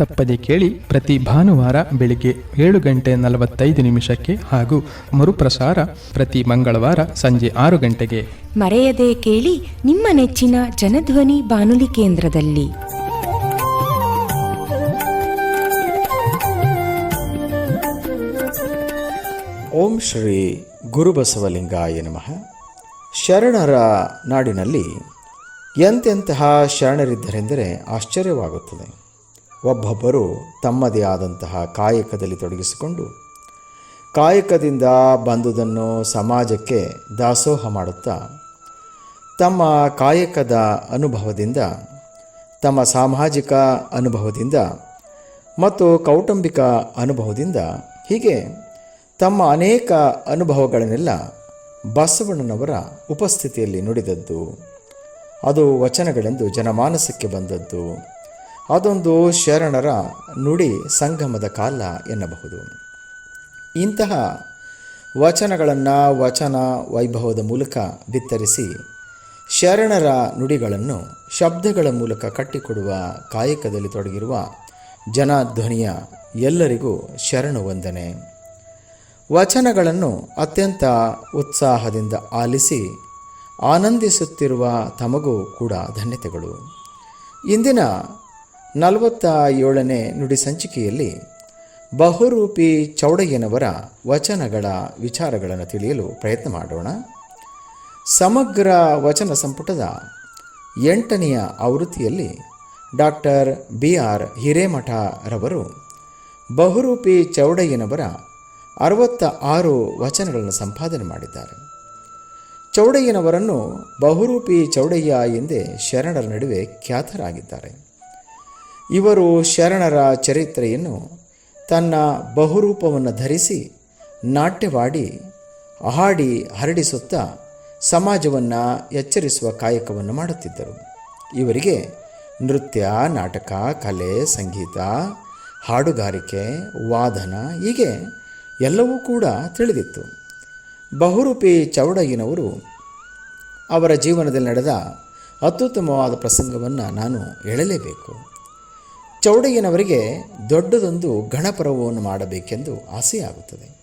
ತಪ್ಪದೆ ಕೇಳಿ ಪ್ರತಿ ಭಾನುವಾರ ಬೆಳಿಗ್ಗೆ ಏಳು ಗಂಟೆ ನಲವತ್ತೈದು ನಿಮಿಷಕ್ಕೆ ಹಾಗೂ ಮರುಪ್ರಸಾರ ಪ್ರತಿ ಮಂಗಳವಾರ ಸಂಜೆ ಆರು ಗಂಟೆಗೆ. ಮರೆಯದೆ ಕೇಳಿ ನಿಮ್ಮ ನೆಚ್ಚಿನ ಜನಧ್ವನಿ ಬಾನುಲಿ ಕೇಂದ್ರದಲ್ಲಿ. ಓಂ ಶ್ರೀ ಗುರುಬಸವಲಿಂಗಾಯ ನಮಃ. ಶರಣರ ನಾಡಿನಲ್ಲಿ ಎಂತೆಂತಹ ಶರಣರಿದ್ದರೆಂದರೆ ಆಶ್ಚರ್ಯವಾಗುತ್ತದೆ. ಒಬ್ಬೊಬ್ಬರು ತಮ್ಮದೇ ಆದಂತಹ ಕಾಯಕದಲ್ಲಿ ತೊಡಗಿಸಿಕೊಂಡು ಕಾಯಕದಿಂದ ಬಂದುದನ್ನು ಸಮಾಜಕ್ಕೆ ದಾಸೋಹ ಮಾಡುತ್ತಾ ತಮ್ಮ ಕಾಯಕದ ಅನುಭವದಿಂದ, ತಮ್ಮ ಸಾಮಾಜಿಕ ಅನುಭವದಿಂದ ಮತ್ತು ಕೌಟುಂಬಿಕ ಅನುಭವದಿಂದ ಹೀಗೆ ತಮ್ಮ ಅನೇಕ ಅನುಭವಗಳನ್ನೆಲ್ಲ ಬಸವಣ್ಣನವರ ಉಪಸ್ಥಿತಿಯಲ್ಲಿ ನುಡಿದದ್ದು. ಅದು ವಚನಗಳೆಂದು ಜನಮಾನಸಕ್ಕೆ ಬಂದದ್ದು. ಅದೊಂದು ಶರಣರ ನುಡಿ ಸಂಗಮದ ಕಾಲ ಎನ್ನಬಹುದು. ಇಂತಹ ವಚನಗಳನ್ನು ವಚನ ವೈಭವದ ಮೂಲಕ ಬಿತ್ತರಿಸಿ ಶರಣರ ನುಡಿಗಳನ್ನು ಶಬ್ದಗಳ ಮೂಲಕ ಕಟ್ಟಿಕೊಡುವ ಕಾಯಕದಲ್ಲಿ ತೊಡಗಿರುವ ಜನಧ್ವನಿಯ ಎಲ್ಲರಿಗೂ ಶರಣ ವಂದನೆ. ವಚನಗಳನ್ನು ಅತ್ಯಂತ ಉತ್ಸಾಹದಿಂದ ಆಲಿಸಿ ಆನಂದಿಸುತ್ತಿರುವ ತಮಗೂ ಕೂಡ ಧನ್ಯತೆಗಳು. ಇಂದಿನ ನಲವತ್ತ ಏಳನೇ ನುಡಿ ಸಂಚಿಕೆಯಲ್ಲಿ ಬಹುರೂಪಿ ಚೌಡಯ್ಯನವರ ವಚನಗಳ ವಿಚಾರಗಳನ್ನು ತಿಳಿಯಲು ಪ್ರಯತ್ನ ಮಾಡೋಣ. ಸಮಗ್ರ ವಚನ ಸಂಪುಟದ ಎಂಟನೆಯ ಆವೃತ್ತಿಯಲ್ಲಿ ಡಾಕ್ಟರ್ ಬಿ ಆರ್ ಹಿರೇಮಠರವರು ಬಹುರೂಪಿ ಚೌಡಯ್ಯನವರ ಅರವತ್ತ ಆರು ವಚನಗಳನ್ನು ಸಂಪಾದನೆ ಮಾಡಿದ್ದಾರೆ. ಚೌಡಯ್ಯನವರನ್ನು ಬಹುರೂಪಿ ಚೌಡಯ್ಯ ಎಂದೇ ಶರಣರ ನಡುವೆ ಖ್ಯಾತರಾಗಿದ್ದಾರೆ. ಇವರು ಶರಣರ ಚರಿತ್ರೆಯನ್ನು ತನ್ನ ಬಹುರೂಪವನ್ನು ಧರಿಸಿ ನಾಟ್ಯವಾಡಿ, ಹಾಡಿ ಹರಡಿಸುತ್ತಾ ಸಮಾಜವನ್ನು ಎಚ್ಚರಿಸುವ ಕಾಯಕವನ್ನು ಮಾಡುತ್ತಿದ್ದರು. ಇವರಿಗೆ ನೃತ್ಯ, ನಾಟಕ, ಕಲೆ, ಸಂಗೀತ, ಹಾಡುಗಾರಿಕೆ, ವಾದನ ಹೀಗೆ ಎಲ್ಲವೂ ಕೂಡ ತಿಳಿದಿತ್ತು. ಬಹುರೂಪಿ ಚೌಡಯ್ಯನವರು ಅವರ ಜೀವನದಲ್ಲಿ ನಡೆದ ಅತ್ಯುತ್ತಮವಾದ ಪ್ರಸಂಗವನ್ನು ನಾನು ಹೇಳಲೇಬೇಕು. ಚೌಡಯ್ಯನವರಿಗೆ ದೊಡ್ಡದೊಂದು ಗಣಪರ್ವವನ್ನು ಮಾಡಬೇಕೆಂದು ಆಸೆಯಾಗುತ್ತದೆ.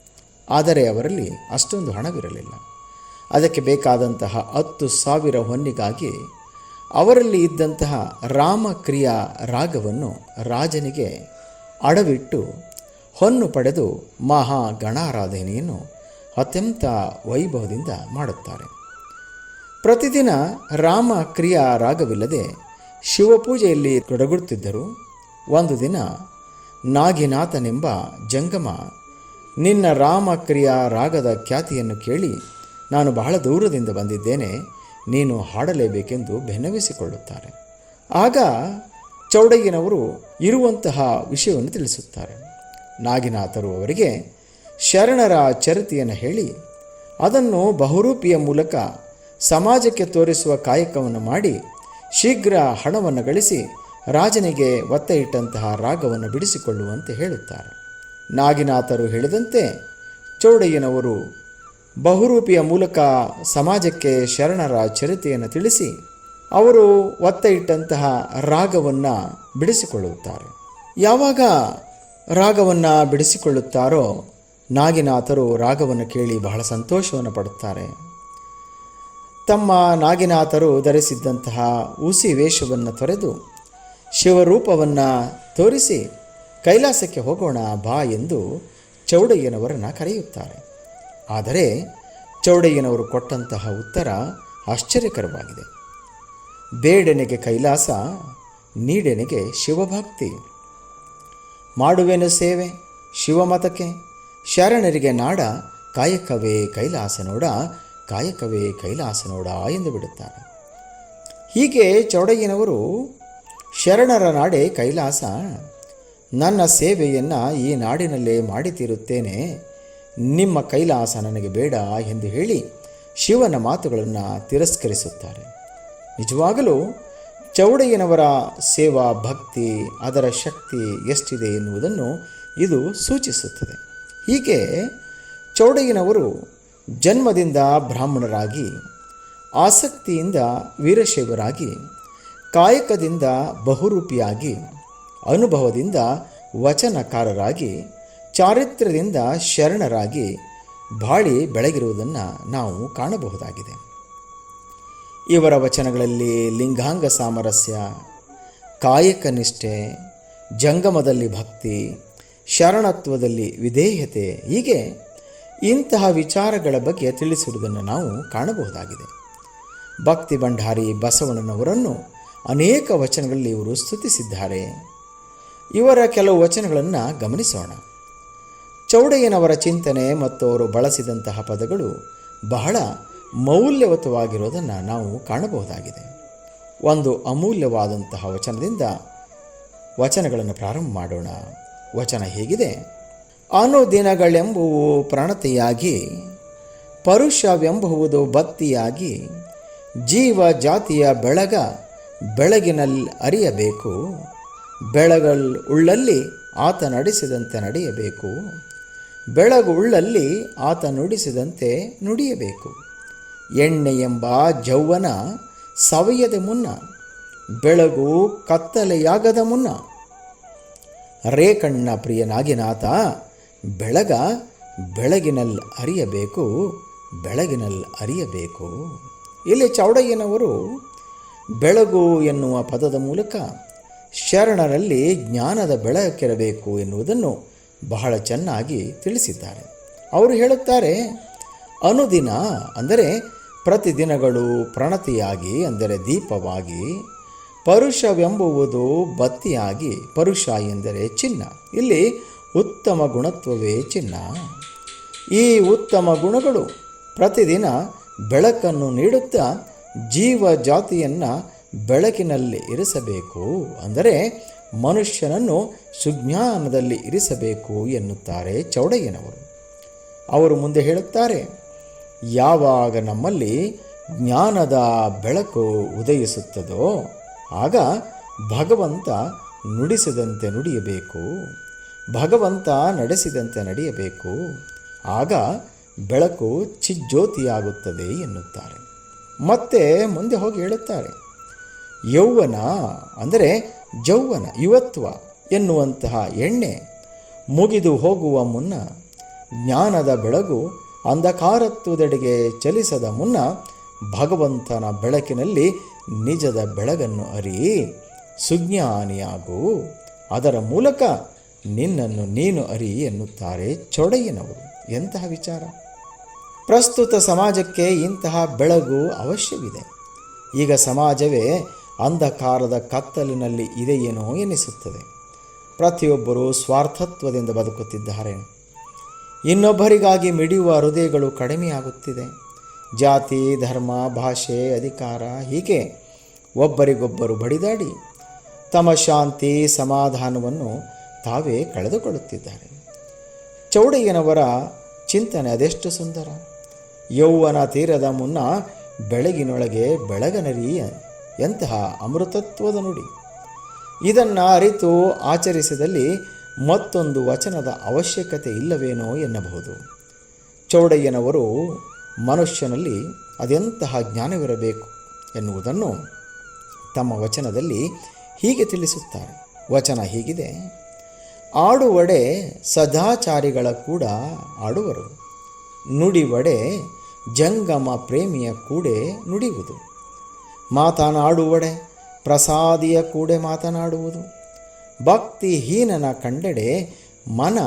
ಆದರೆ ಅವರಲ್ಲಿ ಅಷ್ಟೊಂದು ಹಣವಿರಲಿಲ್ಲ. ಅದಕ್ಕೆ ಬೇಕಾದಂತಹ ಹತ್ತು ಸಾವಿರ ಹೊನ್ನಿಗಾಗಿ ಅವರಲ್ಲಿ ಇದ್ದಂತಹ ರಾಮಕ್ರಿಯಾ ರಾಗವನ್ನು ರಾಜನಿಗೆ ಅಡವಿಟ್ಟು ಹೊನ್ನು ಪಡೆದು ಮಹಾ ಗಣಾರಾಧನೆಯನ್ನು ಅತ್ಯಂತ ವೈಭವದಿಂದ ಮಾಡುತ್ತಾರೆ. ಪ್ರತಿದಿನ ರಾಮ ಕ್ರಿಯಾ ರಾಗವಿಲ್ಲದೆ ಶಿವಪೂಜೆಯಲ್ಲಿ ತೊಡಗುತ್ತಿದ್ದರು ಒಂದು ದಿನ ನಾಗಿನಾಥನೆಂಬ ಜಂಗಮ ನಿನ್ನ ರಾಮಕ್ರಿಯಾ ರಾಗದ ಖ್ಯಾತಿಯನ್ನು ಕೇಳಿ ನಾನು ಬಹಳ ದೂರದಿಂದ ಬಂದಿದ್ದೇನೆ, ನೀನು ಹಾಡಲೇಬೇಕೆಂದು ಬೆನ್ನವಿಸಿಕೊಳ್ಳುತ್ತಾರೆ. ಆಗ ಚೌಡಯ್ಯನವರು ಇರುವಂತಹ ವಿಷಯವನ್ನು ತಿಳಿಸುತ್ತಾರೆ. ನಾಗಿನಾಥರು ಅವರಿಗೆ ಶರಣರ ಚರಿತೆಯನ್ನು ಹೇಳಿ, ಅದನ್ನು ಬಹುರೂಪಿಯ ಮೂಲಕ ಸಮಾಜಕ್ಕೆ ತೋರಿಸುವ ಕಾಯಕವನ್ನು ಮಾಡಿ ಶೀಘ್ರ ಹಣವನ್ನು ಗಳಿಸಿ ರಾಜನಿಗೆ ಒತ್ತ ಇಟ್ಟಂತಹ ರಾಗವನ್ನು ಬಿಡಿಸಿಕೊಳ್ಳುವಂತೆ ಹೇಳುತ್ತಾರೆ. ನಾಗಿನಾಥರು ಹೇಳಿದಂತೆ ಚೌಡಯ್ಯನವರು ಬಹುರೂಪಿಯ ಮೂಲಕ ಸಮಾಜಕ್ಕೆ ಶರಣರ ಚರಿತೆಯನ್ನು ತಿಳಿಸಿ ಅವರು ಒತ್ತ ಇಟ್ಟಂತಹ ರಾಗವನ್ನು ಬಿಡಿಸಿಕೊಳ್ಳುತ್ತಾರೆ. ಯಾವಾಗ ರಾಗವನ್ನು ಬಿಡಿಸಿಕೊಳ್ಳುತ್ತಾರೋ ನಾಗಿನಾಥರು ರಾಗವನ್ನು ಕೇಳಿ ಬಹಳ ಸಂತೋಷವನ್ನು ಪಡುತ್ತಾರೆ. ತಮ್ಮ ನಾಗಿನಾಥರು ಧರಿಸಿದ್ದಂತಹ ಉಸಿ ವೇಷವನ್ನು ತೊರೆದು ಶಿವರೂಪವನ್ನು ತೋರಿಸಿ ಕೈಲಾಸಕ್ಕೆ ಹೋಗೋಣ ಬಾ ಎಂದು ಚೌಡಯ್ಯನವರನ್ನು ಕರೆಯುತ್ತಾರೆ. ಆದರೆ ಚೌಡಯ್ಯನವರು ಕೊಟ್ಟಂತಹ ಉತ್ತರ ಆಶ್ಚರ್ಯಕರವಾಗಿದೆ. ಬೇಡನೆಗೆ ಕೈಲಾಸ, ನೀಡೆನೆಗೆ ಶಿವಭಕ್ತಿ. ಮಾಡುವೆನು ಸೇವೆ, ಶಿವಮತಕ್ಕೆ. ಶರಣರಿಗೆ ನಾಡ, ಕಾಯಕವೇ ಕೈಲಾಸ ನೋಡ ಕಾಯಕವೇ ಕೈಲಾಸ ನೋಡ ಎಂದು ಬಿಡುತ್ತಾರೆ. ಹೀಗೆ ಚೌಡಯ್ಯನವರು ಶರಣರ ನಾಡೆ ಕೈಲಾಸ, ನನ್ನ ಸೇವೆಯನ್ನು ಈ ನಾಡಿನಲ್ಲೇ ಮಾಡಿತಿರುತ್ತೇನೆ. ನಿಮ್ಮ ಕೈಲಾಸ ನನಗೆ ಬೇಡ ಎಂದು ಹೇಳಿ ಶಿವನ ಮಾತುಗಳನ್ನು ತಿರಸ್ಕರಿಸುತ್ತಾರೆ. ನಿಜವಾಗಲೂ ಚೌಡಯ್ಯನವರ ಸೇವಾ ಭಕ್ತಿ, ಅದರ ಶಕ್ತಿ ಎಷ್ಟಿದೆ ಎನ್ನುವುದನ್ನು ಇದು ಸೂಚಿಸುತ್ತದೆ. ಹೀಗೆ ಚೌಡಯ್ಯನವರು ಜನ್ಮದಿಂದ ಬ್ರಾಹ್ಮಣರಾಗಿ, ಆಸಕ್ತಿಯಿಂದ ವೀರಶೈವರಾಗಿ ಕಾಯಕದಿಂದ ಬಹುರೂಪಿಯಾಗಿ, ಅನುಭವದಿಂದ ವಚನಕಾರರಾಗಿ, ಚಾರಿತ್ರ್ಯದಿಂದ ಶರಣರಾಗಿ ಬಾಳಿ ಬೆಳಗಿರುವುದನ್ನು ನಾವು ಕಾಣಬಹುದಾಗಿದೆ. ಇವರ ವಚನಗಳಲ್ಲಿ ಲಿಂಗಾಂಗ ಸಾಮರಸ್ಯ, ಕಾಯಕ ನಿಷ್ಠೆ, ಜಂಗಮದಲ್ಲಿ ಭಕ್ತಿ, ಶರಣತ್ವದಲ್ಲಿ ವಿಧೇಯತೆ ಹೀಗೆ ಇಂತಹ ವಿಚಾರಗಳ ಬಗ್ಗೆ ತಿಳಿಸಿರುವುದನ್ನು ನಾವು ಕಾಣಬಹುದಾಗಿದೆ. ಭಕ್ತಿ ಭಂಡಾರಿ ಬಸವಣ್ಣನವರನ್ನು ಅನೇಕ ವಚನಗಳಲ್ಲಿ ಇವರು ಸ್ತುತಿಸಿದ್ದಾರೆ. ಇವರ ಕೆಲವು ವಚನಗಳನ್ನು ಗಮನಿಸೋಣ. ಚೌಡಯ್ಯನವರ ಚಿಂತನೆ ಮತ್ತು ಅವರು ಬಳಸಿದಂತಹ ಪದಗಳು ಬಹಳ ಮೌಲ್ಯಯುತವಾಗಿರೋದನ್ನು ನಾವು ಕಾಣಬಹುದಾಗಿದೆ. ಒಂದು ಅಮೂಲ್ಯವಾದಂತಹ ವಚನದಿಂದ ವಚನಗಳನ್ನು ಪ್ರಾರಂಭ ಮಾಡೋಣ. ವಚನ ಹೇಗಿದೆ? ಅನುದಿನಗಳೆಂಬುವು ಪ್ರಣತೆಯಾಗಿ, ಪರುಷವೆಂಬುವುದು ಬತ್ತಿಯಾಗಿ ಜೀವ ಜಾತಿಯ ಬೆಳಗ ಬೆಳಗಿನಲ್ಲಿ ಅರಿಯಬೇಕು, ಬೆಳಗಲ್ ಉಳ್ಳಲ್ಲಿ ಆತ ನಡೆಸಿದಂತೆ ನಡೆಯಬೇಕು, ಬೆಳಗು ಉಳ್ಳಲ್ಲಿ ಆತ ನುಡಿಸಿದಂತೆ ನುಡಿಯಬೇಕು. ಎಣ್ಣೆ ಎಂಬ ಜೌವನ ಸವಿಯದ ಮುನ್ನ, ಬೆಳಗು ಕತ್ತಲೆಯಾಗದ ಮುನ್ನ. ರೇಕಣ್ಣ ಪ್ರಿಯನಾಗಿನಾತ ಬೆಳಗ ಬೆಳಗಿನಲ್ಲಿ ಅರಿಯಬೇಕು ಬೆಳಗಿನಲ್ಲಿ ಅರಿಯಬೇಕು. ಇಲ್ಲಿ ಚೌಡಯ್ಯನವರು ಬೆಳಗು ಎನ್ನುವ ಪದದ ಮೂಲಕ ಶರಣರಲ್ಲಿ ಜ್ಞಾನದ ಬೆಳಕಿರಬೇಕು ಎನ್ನುವುದನ್ನು ಬಹಳ ಚೆನ್ನಾಗಿ ತಿಳಿಸಿದ್ದಾರೆ. ಅವರು ಹೇಳುತ್ತಾರೆ, ಅನುದಿನ ಅಂದರೆ ಪ್ರತಿದಿನಗಳು ಪ್ರಣತಿಯಾಗಿ ಅಂದರೆ ದೀಪವಾಗಿ, ಪರುಷವೆಂಬುವುದು ಬತ್ತಿಯಾಗಿ ಪರುಷ ಎಂದರೆ ಚಿನ್ನ. ಇಲ್ಲಿ ಉತ್ತಮ ಗುಣತ್ವವೇ ಚಿನ್ನ. ಈ ಉತ್ತಮ ಗುಣಗಳು ಪ್ರತಿದಿನ ಬೆಳಕನ್ನು ನೀಡುತ್ತಾ ಜೀವ ಜಾತಿಯನ್ನು ಬೆಳಕಿನಲ್ಲಿ ಇರಿಸಬೇಕು. ಅಂದರೆ ಮನುಷ್ಯನನ್ನು ಸುಜ್ಞಾನದಲ್ಲಿ ಇರಿಸಬೇಕು ಎನ್ನುತ್ತಾರೆ ಚೌಡಯ್ಯನವರು. ಅವರು ಮುಂದೆ ಹೇಳುತ್ತಾರೆ, ಯಾವಾಗ ನಮ್ಮಲ್ಲಿ ಜ್ಞಾನದ ಬೆಳಕು ಉದಯಿಸುತ್ತದೋ, ಆಗ ಭಗವಂತ ನುಡಿಸಿದಂತೆ ನುಡಿಯಬೇಕು. ಭಗವಂತ ನಡೆಸಿದಂತೆ ನಡೆಯಬೇಕು. ಆಗ ಬೆಳಕು ಚಿಜ್ಜ್ಯೋತಿಯಾಗುತ್ತದೆ ಎನ್ನುತ್ತಾರೆ. ಮತ್ತೆ ಮುಂದೆ ಹೋಗಿ ಹೇಳುತ್ತಾರೆ. ಯೌವನ, ಅಂದರೆ ಜೌವನ ಯುವತ್ವ ಎನ್ನುವಂತಹ ಎಣ್ಣೆ ಮುಗಿದು ಹೋಗುವ ಮುನ್ನ, ಜ್ಞಾನದ ಬೆಳಗು ಅಂಧಕಾರತ್ವದೆಡೆಗೆ ಚಲಿಸದ ಮುನ್ನ, ಭಗವಂತನ ಬೆಳಕಿನಲ್ಲಿ ನಿಜದ ಬೆಳಗನ್ನು ಅರಿ, ಸುಜ್ಞಾನಿಯಾಗು. ಅದರ ಮೂಲಕ ನಿನ್ನನ್ನು ನೀನು ಅರಿ ಎನ್ನುತ್ತಾರೆ ಚೊಡೆಯನವರು. ಎಂತಹ ವಿಚಾರ. ಪ್ರಸ್ತುತ ಸಮಾಜಕ್ಕೆ ಇಂತಹ ಬೆಳಗು ಅವಶ್ಯವಿದೆ. ಈಗ ಸಮಾಜವೇ ಅಂಧಕಾರದ ಕತ್ತಲಿನಲ್ಲಿ ಇದೆಯೇನೋ ಎನಿಸುತ್ತದೆ. ಪ್ರತಿಯೊಬ್ಬರೂ ಸ್ವಾರ್ಥತ್ವದಿಂದ ಬದುಕುತ್ತಿದ್ದಾರೆ. ಇನ್ನೊಬ್ಬರಿಗಾಗಿ ಮಿಡಿಯುವ ಹೃದಯಗಳು ಕಡಿಮೆಯಾಗುತ್ತಿದೆ. ಜಾತಿ, ಧರ್ಮ, ಭಾಷೆ, ಅಧಿಕಾರ ಹೀಗೆ ಒಬ್ಬರಿಗೊಬ್ಬರು ಬಡಿದಾಡಿ ತಮ್ಮ ಶಾಂತಿ, ಸಮಾಧಾನವನ್ನು ತಾವೇ ಕಳೆದುಕೊಳ್ಳುತ್ತಿದ್ದಾರೆ. ಚೌಡಯ್ಯನವರ ಚಿಂತನೆ ಅದೆಷ್ಟು ಸುಂದರ. ಯೌವನ ತೀರದ ಮುನ್ನ ಬೆಳಗಿನೊಳಗೆ ಬೆಳಗನರಿ ಎಂತಹ ಅಮೃತತ್ವದ ನುಡಿ. ಇದನ್ನು ಅರಿತು ಆಚರಿಸಿದಲ್ಲಿ ಮತ್ತೊಂದು ವಚನದ ಅವಶ್ಯಕತೆ ಇಲ್ಲವೇನೋ ಎನ್ನಬಹುದು. ಚೌಡಯ್ಯನವರು ಮನುಷ್ಯನಲ್ಲಿ ಅದೆಂತಹ ಜ್ಞಾನವಿರಬೇಕು ಎನ್ನುವುದನ್ನು ತಮ್ಮ ವಚನದಲ್ಲಿ ಹೀಗೆ ತಿಳಿಸುತ್ತಾರೆ. ವಚನ ಹೀಗಿದೆ, ಆಡುವಡೆ ಸದಾಚಾರಿಗಳ ಕೂಡ ಆಡುವರು. ನುಡಿವಡೆ ಜಂಗಮ ಪ್ರೇಮಿಯ ಕೂಡೆ ನುಡಿಯುವುದು. ಮಾತನಾಡುವಡೆ ಪ್ರಸಾದಿಯ ಕೂಡೆ ಮಾತನಾಡುವುದು. ಭಕ್ತಿಹೀನನ ಕಂಡೆಡೆ ಮನ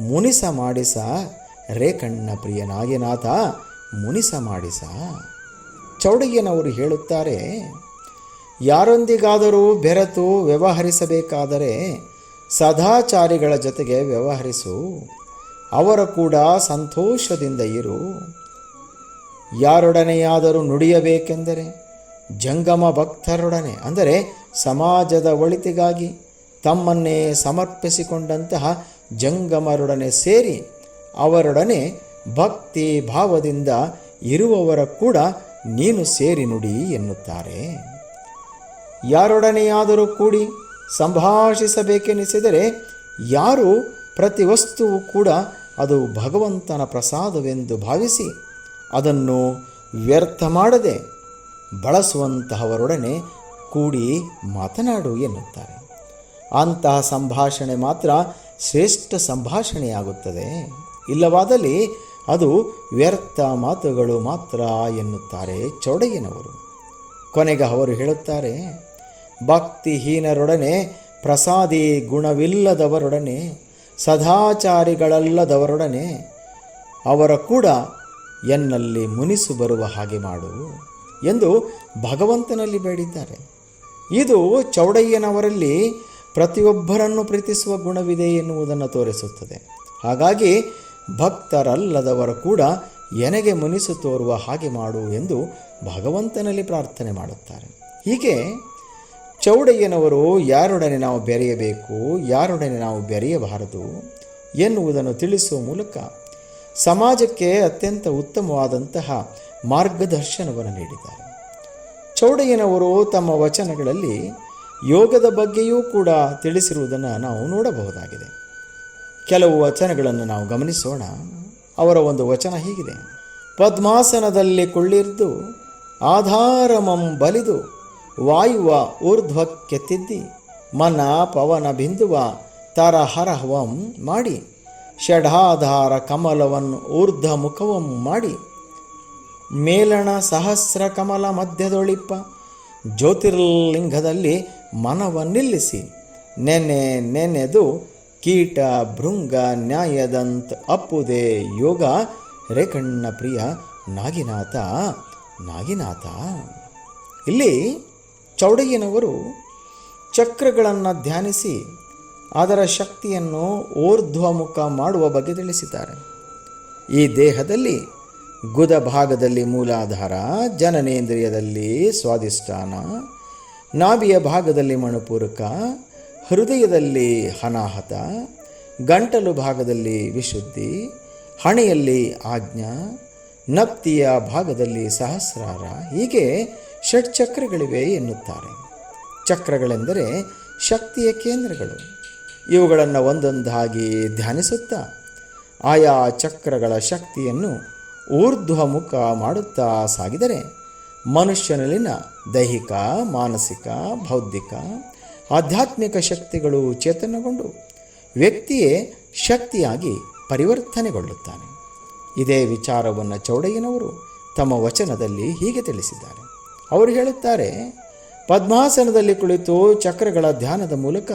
ಮುನಿಸ ಮಾಡಿಸ. ರೇಕಣ್ಣ ಪ್ರಿಯನಾಗಿನಾಥ ಮುನಿಸ ಮಾಡಿಸ. ಚೌಡಯ್ಯನವರು ಹೇಳುತ್ತಾರೆ, ಯಾರೊಂದಿಗಾದರೂ ಬೆರೆತು ವ್ಯವಹರಿಸಬೇಕಾದರೆ ಸದಾಚಾರಿಗಳ ಜೊತೆಗೆ ವ್ಯವಹರಿಸು. ಅವರ ಕೂಡ ಸಂತೋಷದಿಂದ ಇರು. ಯಾರೊಡನೆಯಾದರೂ ನುಡಿಯಬೇಕೆಂದರೆ ಜಂಗಮ ಭಕ್ತರೊಡನೆ, ಅಂದರೆ ಸಮಾಜದ ಒಳಿತಿಗಾಗಿ ತಮ್ಮನ್ನೇ ಸಮರ್ಪಿಸಿಕೊಂಡಂತಹ ಜಂಗಮರೊಡನೆ ಸೇರಿ ಅವರೊಡನೆ ಭಕ್ತಿ ಭಾವದಿಂದ ಇರುವವರ ಕೂಡ ನೀನು ಸೇರಿ ನುಡಿ ಎನ್ನುತ್ತಾರೆ. ಯಾರೊಡನೆಯಾದರೂ ಕೂಡಿ ಸಂಭಾಷಿಸಬೇಕೆನಿಸಿದರೆ ಯಾರು ಪ್ರತಿ ವಸ್ತುವು ಕೂಡ ಅದು ಭಗವಂತನ ಪ್ರಸಾದವೆಂದು ಭಾವಿಸಿ ಅದನ್ನು ವ್ಯರ್ಥ ಮಾಡದೆ ಬಳಸುವಂತಹವರೊಡನೆ ಕೂಡಿ ಮಾತನಾಡು ಎನ್ನುತ್ತಾರೆ. ಅಂತಹ ಸಂಭಾಷಣೆ ಮಾತ್ರ ಶ್ರೇಷ್ಠ ಸಂಭಾಷಣೆಯಾಗುತ್ತದೆ. ಇಲ್ಲವಾದಲ್ಲಿ ಅದು ವ್ಯರ್ಥ ಮಾತುಗಳು ಮಾತ್ರ ಎನ್ನುತ್ತಾರೆ ಚೌಡಯ್ಯನವರು. ಕೊನೆಗೆ ಅವರು ಹೇಳುತ್ತಾರೆ, ಭಕ್ತಿಹೀನರೊಡನೆ ಪ್ರಸಾದಿ ಗುಣವಿಲ್ಲದವರೊಡನೆ, ಸದಾಚಾರಿಗಳಲ್ಲದವರೊಡನೆ ಅವರ ಕೂಡ ಎನ್ನಲ್ಲಿ ಮುನಿಸು ಬರುವ ಹಾಗೆ ಮಾಡು ಎಂದು ಭಗವಂತನಲ್ಲಿ ಬೇಡಿದ್ದಾರೆ. ಇದು ಚೌಡಯ್ಯನವರಲ್ಲಿ ಪ್ರತಿಯೊಬ್ಬರನ್ನು ಪ್ರೀತಿಸುವ ಗುಣವಿದೆ ಎನ್ನುವುದನ್ನು ತೋರಿಸುತ್ತದೆ. ಹಾಗಾಗಿ ಭಕ್ತರಲ್ಲದವರು ಕೂಡ ಎನಗೆ ಮುನಿಸು ತೋರುವ ಹಾಗೆ ಮಾಡು ಎಂದು ಭಗವಂತನಲ್ಲಿ ಪ್ರಾರ್ಥನೆ ಮಾಡುತ್ತಾರೆ. ಹೀಗೆ ಚೌಡಯ್ಯನವರು ಯಾರೊಡನೆ ನಾವು ಬೆರೆಯಬೇಕು, ಯಾರೊಡನೆ ನಾವು ಬೆರೆಯಬಾರದು ಎನ್ನುವುದನ್ನು ತಿಳಿಸುವ ಮೂಲಕ ಸಮಾಜಕ್ಕೆ ಅತ್ಯಂತ ಉತ್ತಮವಾದಂತಹ ಮಾರ್ಗದರ್ಶನವನ್ನು ನೀಡಿದ್ದಾರೆ. ಚೌಡಯ್ಯನವರು ತಮ್ಮ ವಚನಗಳಲ್ಲಿ ಯೋಗದ ಬಗ್ಗೆಯೂ ಕೂಡ ತಿಳಿಸಿರುವುದನ್ನು ನಾವು ನೋಡಬಹುದಾಗಿದೆ. ಕೆಲವು ವಚನಗಳನ್ನು ನಾವು ಗಮನಿಸೋಣ. ಅವರ ಒಂದು ವಚನ ಹೀಗಿದೆ. ಪದ್ಮಾಸನದಲ್ಲಿ ಕುಳ್ಳಿರ್ದು, ಆಧಾರಮಂ ಬಲಿದು, ವಾಯುವ ಊರ್ಧ್ವಕ್ಕೆ ತಿದ್ದಿ, ಮನ ಪವನ ಬಿಂದುವ ತರಹರಹವಂ ಮಾಡಿ. ಷಡಾಧಾರ ಕಮಲವನ್ನು ಊರ್ಧ ಮುಖವಂ ಮಾಡಿ. ಮೇಲಣ ಸಹಸ್ರ ಕಮಲ ಮಧ್ಯದೊಳಿಪ್ಪ. ಜ್ಯೋತಿರ್ಲಿಂಗದಲ್ಲಿ ಮನವ ನಿಲ್ಲಿಸಿ. ನೆನೆ ನೆನೆದು ಕೀಟ ಭೃಂಗ ನ್ಯಾಯದಂತ ಅಪ್ಪುದೇ ಯೋಗ. ರೇಖಣ್ಣ ಪ್ರಿಯ ನಾಗಿನಾಥ ನಾಗಿನಾಥ. ಇಲ್ಲಿ ಚೌಡಯ್ಯನವರು ಚಕ್ರಗಳನ್ನು ಧ್ಯಾನಿಸಿ ಅದರ ಶಕ್ತಿಯನ್ನು ಊರ್ಧ್ವಮುಖ ಮಾಡುವ ಬಗ್ಗೆ ತಿಳಿಸಿದ್ದಾರೆ. ಈ ದೇಹದಲ್ಲಿ ಗುದ ಭಾಗದಲ್ಲಿ ಮೂಲಾಧಾರ, ಜನನೇಂದ್ರಿಯದಲ್ಲಿ ಸ್ವಾಧಿಷ್ಠಾನ, ನಾಭಿಯ ಭಾಗದಲ್ಲಿ ಮಣುಪೂರಕ, ಹೃದಯದಲ್ಲಿ ಅನಾಹತ, ಗಂಟಲು ಭಾಗದಲ್ಲಿ ವಿಶುದ್ಧಿ, ಹಣೆಯಲ್ಲಿ ಆಜ್ಞಾ, ನಪ್ತಿಯ ಭಾಗದಲ್ಲಿ ಸಹಸ್ರಾರ, ಹೀಗೆ ಷಟ್ಚಕ್ರಗಳಿವೆ ಎನ್ನುತ್ತಾರೆ. ಚಕ್ರಗಳೆಂದರೆ ಶಕ್ತಿಯ ಕೇಂದ್ರಗಳು. ಇವುಗಳನ್ನು ಒಂದೊಂದಾಗಿ ಧ್ಯಾನಿಸುತ್ತಾ ಆಯಾ ಚಕ್ರಗಳ ಶಕ್ತಿಯನ್ನು ಊರ್ಧ್ವಮುಖ ಮಾಡುತ್ತಾ ಸಾಗಿದರೆ ಮನುಷ್ಯನಲ್ಲಿನ ದೈಹಿಕ, ಮಾನಸಿಕ, ಬೌದ್ಧಿಕ, ಆಧ್ಯಾತ್ಮಿಕ ಶಕ್ತಿಗಳು ಚೇತನಗೊಂಡು ವ್ಯಕ್ತಿಯೇ ಶಕ್ತಿಯಾಗಿ ಪರಿವರ್ತನೆಗೊಳ್ಳುತ್ತಾನೆ. ಇದೇ ವಿಚಾರವನ್ನು ಚೌಡಯ್ಯನವರು ತಮ್ಮ ವಚನದಲ್ಲಿ ಹೀಗೆ ತಿಳಿಸಿದ್ದಾರೆ. ಅವರು ಹೇಳುತ್ತಾರೆ, ಪದ್ಮಾಸನದಲ್ಲಿ ಕುಳಿತು ಚಕ್ರಗಳ ಧ್ಯಾನದ ಮೂಲಕ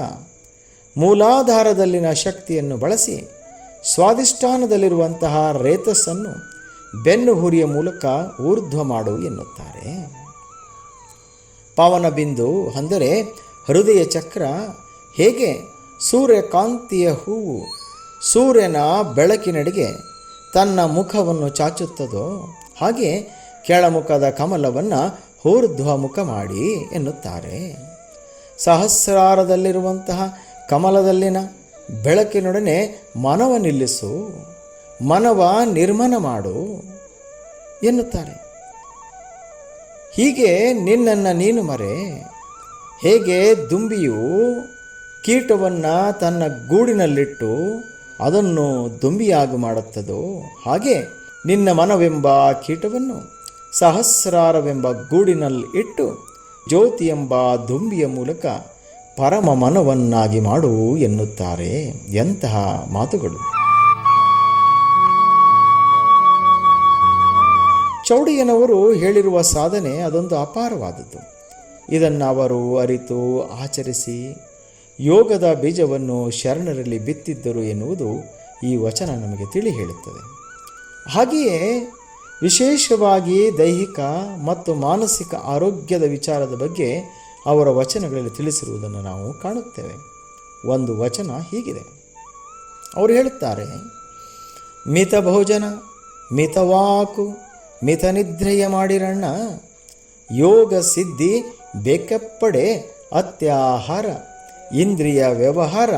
ಮೂಲಾಧಾರದಲ್ಲಿನ ಶಕ್ತಿಯನ್ನು ಬಳಸಿ ಸ್ವಾದಿಷ್ಠಾನದಲ್ಲಿರುವಂತಹ ರೇತಸ್ಸನ್ನು ಬೆನ್ನು ಹುರಿಯ ಮೂಲಕ ಊರ್ಧ್ವ ಮಾಡು ಎನ್ನುತ್ತಾರೆ. ಪಾವನ ಬಿಂದು ಅಂದರೆ ಹೃದಯ ಚಕ್ರ ಹೇಗೆ ಸೂರ್ಯಕಾಂತಿಯ ಹೂವು ಸೂರ್ಯನ ಬೆಳಕಿನಡೆಗೆ ತನ್ನ ಮುಖವನ್ನು ಚಾಚುತ್ತದೋ ಹಾಗೆ ಕೆಳಮುಖದ ಕಮಲವನ್ನು ಊರ್ಧ್ವ ಮುಖ ಮಾಡಿ ಎನ್ನುತ್ತಾರೆ. ಸಹಸ್ರಾರದಲ್ಲಿರುವಂತಹ ಕಮಲದಲ್ಲಿನ ಬೆಳಕಿನೊಡನೆ ಮನವ ನಿಲ್ಲಿಸು, ಮನವ ನಿರ್ಮನ ಮಾಡು ಎನ್ನುತ್ತಾರೆ. ಹೀಗೆ ನಿನ್ನನ್ನು ನೀನು ಮರೆ, ಹೇಗೆ ದುಂಬಿಯು ಕೀಟವನ್ನು ತನ್ನ ಗೂಡಿನಲ್ಲಿಟ್ಟು ಅದನ್ನು ದುಂಬಿಯಾಗಿ ಮಾಡುತ್ತದೋ ಹಾಗೆ ನಿನ್ನ ಮನವೆಂಬ ಕೀಟವನ್ನು ಸಹಸ್ರಾರವೆಂಬ ಗೂಡಿನಲ್ಲಿ ಇಟ್ಟು ಜ್ಯೋತಿ ಎಂಬ ದುಂಬಿಯ ಮೂಲಕ ಪರಮ ಮನವನ್ನಾಗಿ ಮಾಡು ಎನ್ನುತ್ತಾರೆ ಎಂತಹ ಮಾತುಗಳು. ಚೌಡಿಯನವರು ಹೇಳಿರುವ ಸಾಧನೆ ಅದೊಂದು ಅಪಾರವಾದದ್ದು. ಇದನ್ನು ಅವರು ಅರಿತು ಆಚರಿಸಿ ಯೋಗದ ಬೀಜವನ್ನು ಶರಣರಲ್ಲಿ ಬಿತ್ತಿದ್ದರು ಎನ್ನುವುದು ಈ ವಚನ ನಮಗೆ ತಿಳಿ ಹೇಳುತ್ತದೆ ಹಾಗೆಯೇ ವಿಶೇಷವಾಗಿ ದೈಹಿಕ ಮತ್ತು ಮಾನಸಿಕ ಆರೋಗ್ಯದ ವಿಚಾರದ ಬಗ್ಗೆ ಅವರ ವಚನಗಳಲ್ಲಿ ತಿಳಿಸಿರುವುದನ್ನು ನಾವು ಕಾಣುತ್ತೇವೆ. ಒಂದು ವಚನ ಹೀಗಿದೆ. ಅವರು ಹೇಳುತ್ತಾರೆ, ಮಿತ ಭೋಜನ ಮಿತವಾಕು ಮಿತ ನಿದ್ರೆಯ ಮಾಡಿರಣ್ಣ, ಯೋಗ ಸಿದ್ಧಿ, ಬೇಕಪ್ಪಡೆ, ಅತ್ಯಾಹಾರ, ಇಂದ್ರಿಯ ವ್ಯವಹಾರ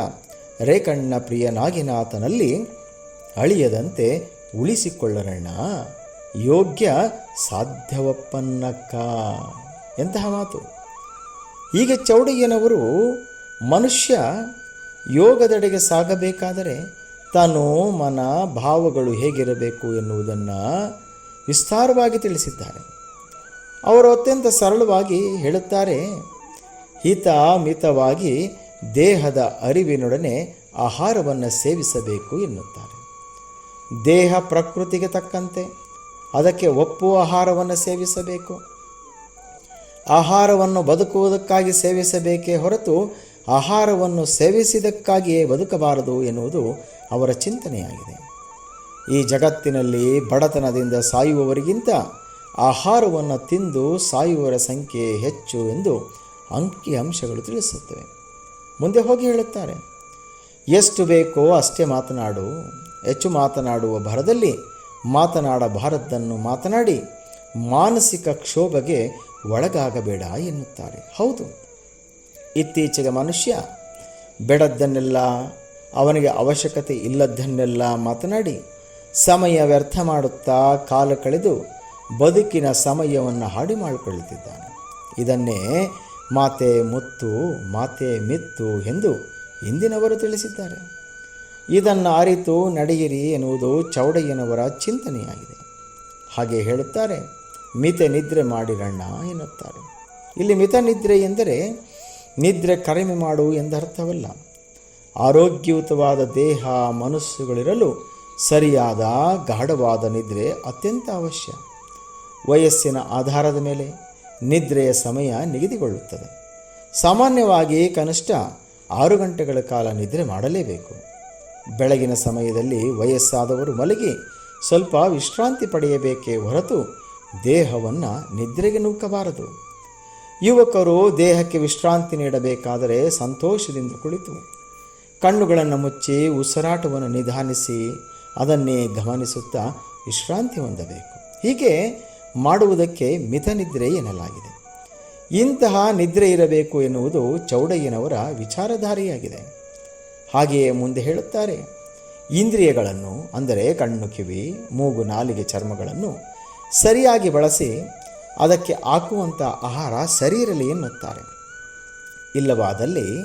ರೇಕಣ್ಣ ಪ್ರಿಯ ನಾಗಿನಾಥನಲ್ಲಿ ಅಳಿಯದಂತೆ ಉಳಿಸಿಕೊಳ್ಳರಣ್ಣ. ಯೋಗ್ಯ ಸಾಧ್ಯವಪ್ಪನ್ನಕ್ಕ. ಎಂತಹ ಮಾತು. ಹೀಗೆ ಚೌಡಯ್ಯನವರು ಮನುಷ್ಯ ಯೋಗದೆಡೆಗೆ ಸಾಗಬೇಕಾದರೆ ತಾನು ಮನ ಭಾವಗಳು ಹೇಗಿರಬೇಕು ಎನ್ನುವುದನ್ನು ವಿಸ್ತಾರವಾಗಿ ತಿಳಿಸಿದ್ದಾರೆ. ಅವರು ಅತ್ಯಂತ ಸರಳವಾಗಿ ಹೇಳುತ್ತಾರೆ ಹಿತ ಮಿತವಾಗಿ ದೇಹದ ಅರಿವಿನೊಡನೆ ಆಹಾರವನ್ನು ಸೇವಿಸಬೇಕು ಎನ್ನುತ್ತಾರೆ. ದೇಹ ಪ್ರಕೃತಿಗೆ ತಕ್ಕಂತೆ ಅದಕ್ಕೆ ಒಪ್ಪುವ ಆಹಾರವನ್ನು ಸೇವಿಸಬೇಕು. ಆಹಾರವನ್ನು ಬದುಕುವುದಕ್ಕಾಗಿ ಸೇವಿಸಬೇಕೇ ಹೊರತು ಆಹಾರವನ್ನು ಸೇವಿಸಿದಕ್ಕಾಗಿಯೇ ಬದುಕಬಾರದು ಎನ್ನುವುದು ಅವರ ಚಿಂತನೆಯಾಗಿದೆ. ಈ ಜಗತ್ತಿನಲ್ಲಿ ಬಡತನದಿಂದ ಸಾಯುವವರಿಗಿಂತ ಆಹಾರವನ್ನು ತಿಂದು ಸಾಯುವವರ ಸಂಖ್ಯೆ ಹೆಚ್ಚು ಎಂದು ಅಂಕಿ ಅಂಶಗಳು ತಿಳಿಸುತ್ತವೆ. ಮುಂದೆ ಹೋಗಿ ಹೇಳುತ್ತಾರೆ. ಎಷ್ಟು ಬೇಕೋ ಅಷ್ಟೇ ಮಾತನಾಡು. ಹೆಚ್ಚು ಮಾತನಾಡುವ ಭರದಲ್ಲಿ ಮಾತನಾಡಬಾರದ್ದನ್ನು ಮಾತನಾಡಿ ಮಾನಸಿಕ ಕ್ಷೋಭೆಗೆ ಒಳಗಾಗಬೇಡ ಎನ್ನುತ್ತಾರೆ. ಹೌದು. ಇತ್ತೀಚೆಗೆ ಮನುಷ್ಯ ಬೆಡದ್ದನ್ನೆಲ್ಲ, ಅವನಿಗೆ ಅವಶ್ಯಕತೆ ಇಲ್ಲದ್ದನ್ನೆಲ್ಲ ಮಾತನಾಡಿ ಸಮಯ ವ್ಯರ್ಥ ಮಾಡುತ್ತಾ ಕಾಲ ಕಳೆದು ಬದುಕಿನ ಸಮಯವನ್ನು ಹಾಡಿ ಮಾಡಿಕೊಳ್ಳುತ್ತಿದ್ದಾನೆ. ಇದನ್ನೇ ಮಾತೆ ಮುತ್ತು, ಮಾತೆ ಮಿತ್ತು ಎಂದು ಇಂದಿನವರು ತಿಳಿಸಿದ್ದಾರೆ. ಇದನ್ನು ಅರಿತು ನಡೆಯಿರಿ ಎನ್ನುವುದು ಚೌಡಯ್ಯನವರ ಚಿಂತನೆಯಾಗಿದೆ. ಹಾಗೆ ಹೇಳುತ್ತಾರೆ ಮಿತ ನಿದ್ರೆ ಮಾಡಿರಣ್ಣ ಎನ್ನುತ್ತಾರೆ. ಇಲ್ಲಿ ಮಿತ ನಿದ್ರೆ ಎಂದರೆ ನಿದ್ರೆ ಕಡಿಮೆ ಮಾಡು ಎಂದರ್ಥವಲ್ಲ. ಆರೋಗ್ಯಯುತವಾದ ದೇಹ ಮನಸ್ಸುಗಳಿರಲು ಸರಿಯಾದ ಗಾಢವಾದ ನಿದ್ರೆ ಅತ್ಯಂತ ಅವಶ್ಯ. ವಯಸ್ಸಿನ ಆಧಾರದ ಮೇಲೆ ನಿದ್ರೆಯ ಸಮಯ ನಿಗದಿಗೊಳ್ಳುತ್ತದೆ. ಸಾಮಾನ್ಯವಾಗಿ ಕನಿಷ್ಠ ಆರು ಗಂಟೆಗಳ ಕಾಲ ನಿದ್ರೆ ಮಾಡಲೇಬೇಕು. ಬೆಳಗಿನ ಸಮಯದಲ್ಲಿ ವಯಸ್ಸಾದವರು ಮಲಗಿ ಸ್ವಲ್ಪ ವಿಶ್ರಾಂತಿ ಪಡೆಯಬೇಕೇ ಹೊರತು ದೇಹವನ್ನು ನಿದ್ರೆಗೆ ನುಗ್ಗಬಾರದು. ಯುವಕರು ದೇಹಕ್ಕೆ ವಿಶ್ರಾಂತಿ ನೀಡಬೇಕಾದರೆ ಸಂತೋಷದಿಂದ ಕುಳಿತು. ಕಣ್ಣುಗಳನ್ನು ಮುಚ್ಚಿ ಉಸಿರಾಟವನ್ನು ನಿಧಾನಿಸಿ ಅದನ್ನೇ ಗಮನಿಸುತ್ತಾ ವಿಶ್ರಾಂತಿ ಹೊಂದಬೇಕು. ಹೀಗೆ ಮಾಡುವುದಕ್ಕೆ ಮಿತ ನಿದ್ರೆ ಎನ್ನಲಾಗಿದೆ. ಇಂತಹ ನಿದ್ರೆ ಇರಬೇಕು ಎನ್ನುವುದು ಚೌಡಯ್ಯನವರ ವಿಚಾರಧಾರೆಯಾಗಿದೆ. ಹಾಗೆಯೇ ಮುಂದೆ ಹೇಳುತ್ತಾರೆ. ಇಂದ್ರಿಯಗಳನ್ನು, ಅಂದರೆ ಕಣ್ಣು ಕಿವಿ, ಮೂಗು ನಾಲಿಗೆ ಚರ್ಮಗಳನ್ನು ಸರಿಯಾಗಿ ಬಳಸಿ ಅದಕ್ಕೆ ಹಾಕುವಂಥ ಆಹಾರ ಸರಿಯಿರಲಿ ಎನ್ನುತ್ತಾರೆ. ಇಲ್ಲವಾದಲ್ಲಿ